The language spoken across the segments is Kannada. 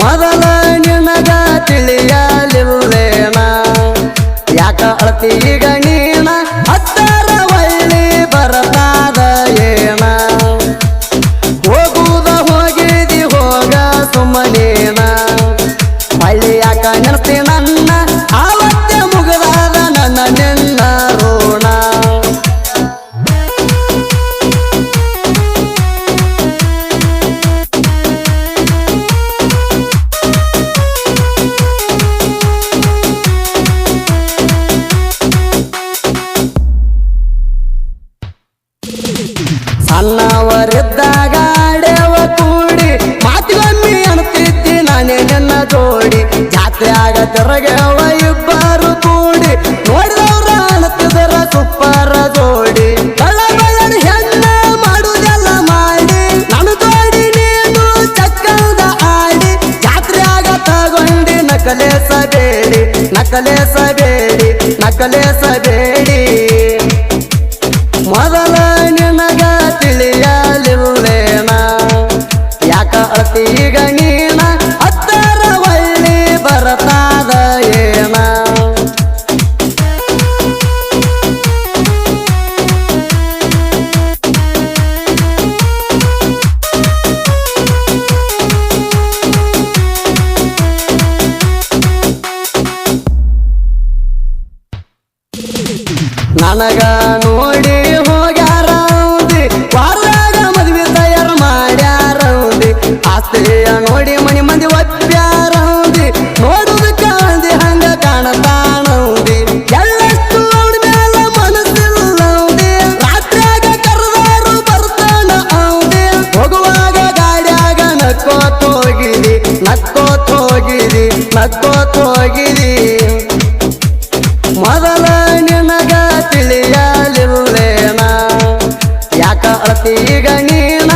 ಮೊದಲ ನಿನಗ ತಿಳಿಯಲಿಲ್ಲೇನ ಯಾಕ ಅಳತಿ ಈಗ ನೀನ? ಹತ್ತರ ಸಣ್ಣವರಿದ್ದಾಗ ಆಡೆವ ಕೂಡಿ ಮಾತಿಗೊಮ್ಮೆ ಅನ್ತಿದ್ದಿ ನಾನೇ ನನ್ನ ಜೋಡಿ. ಜಾತ್ರೆ ಆಗ ತಿರಗವ ಇಬ್ಬರು ಕೂಡಿ, ನೋಡಿದವ್ರ ಅನ್ತಿದ್ರ ಸುಪ್ಪರ ಜೋಡಿ. ಹೆಣ್ಣ ಮಾಡುದೆಲ್ಲ ಮಾಡಿ ನಾನು ಜೋಡಿ ನೀನು ಚಕ್ಕದ ಆಡಿ. ಜಾತ್ರೆ ಆಗ ನಕಲೇಸಬೇಡಿ ನಕಲೇಸಬೇಡಿ ನಕಲೇಸಬೇಡಿ ನನಗ ನೋಡಿ ಹೋಗ್ಯಾರೌದಿ, ವಾರದಾಗ ಮದ್ವೆ ತಯಾರು ಮಾಡ್ಯಾರೌದಿ, ಆಸ್ತಿಯ ನೋಡಿ ಮನಿ ಮಂದಿ ಒಪ್ಪ್ಯಾರೌದಿ ನೋಡುದು ಕಾಂದಿ ಹಂಗ ಕಾಣತಾನೌದಿ. ಎಲ್ಲಷ್ಟು ಅವಳ ಮೇಲೆ ಮನಸ್ಸಿಲ್ಲೌದಿ, ರಾತ್ರಿಯಾಗ ಕರೆದಾರು ಬರ್ತಾನ ಔದಿ ಹೋಗುವಾಗ ಗಾಡಿಯಾಗ ನಕ್ಕೋತ್ ಹೋಗಿದಿ, ನಕ್ಕೋತ್ ಯಾಕ ಅಳತಿ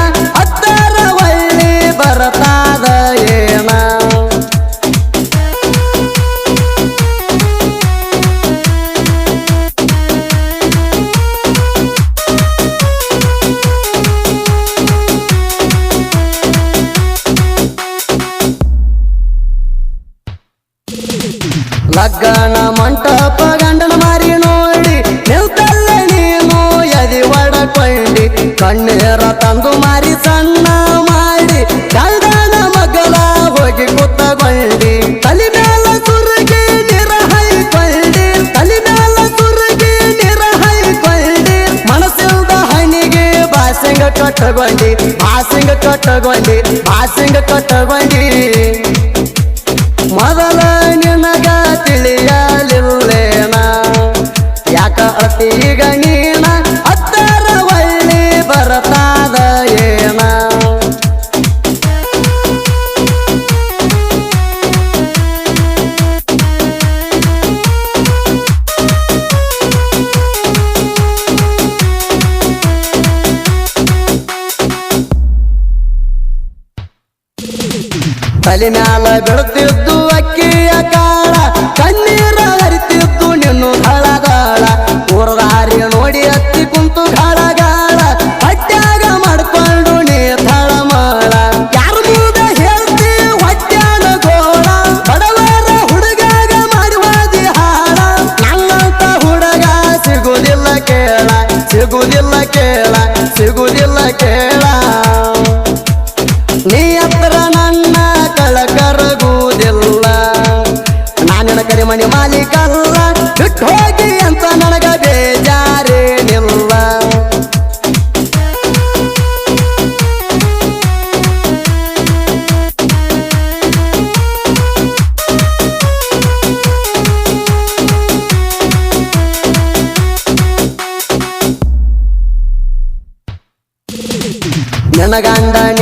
ಕಟ್ಟಗೊಂಡಿ. ಆಸಿಂಗ ಕಟ್ಟಗೊಂಡಿ ಆಸಿಂಗ ಕಟ್ಟಗೊಂಡಿ. ತಲೆ ಮ್ಯಾಲ ಬೀಳುತ್ತಿದ್ದು ಅಕ್ಕಿಯ ಕಾಳ ಕಣ್ಣೀರ ಹರಿತಿದ್ದು ನಿನ್ನು ಹಳಗಾಳ ಊರದಾರಿ ನೋಡಿ ಹತ್ತಿ ಕುಂತು ನಿನಗಂಡ ನೀನು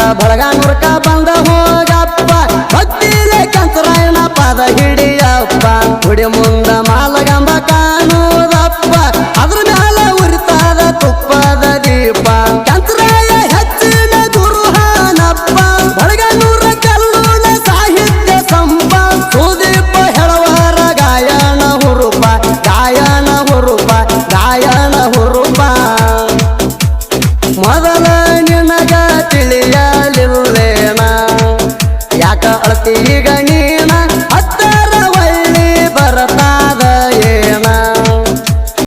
ಕನ್ನಡ ಬಳಗ ನುರ್ಕ ಬಂದ ಹೋಗಪ್ಪ. ಭಕ್ತಿಲೆ ಕಂಸರಾಯಣ ಪದ ಹಿಡಿಯಪ್ಪ. ಗುಡಿ ಮುಂದ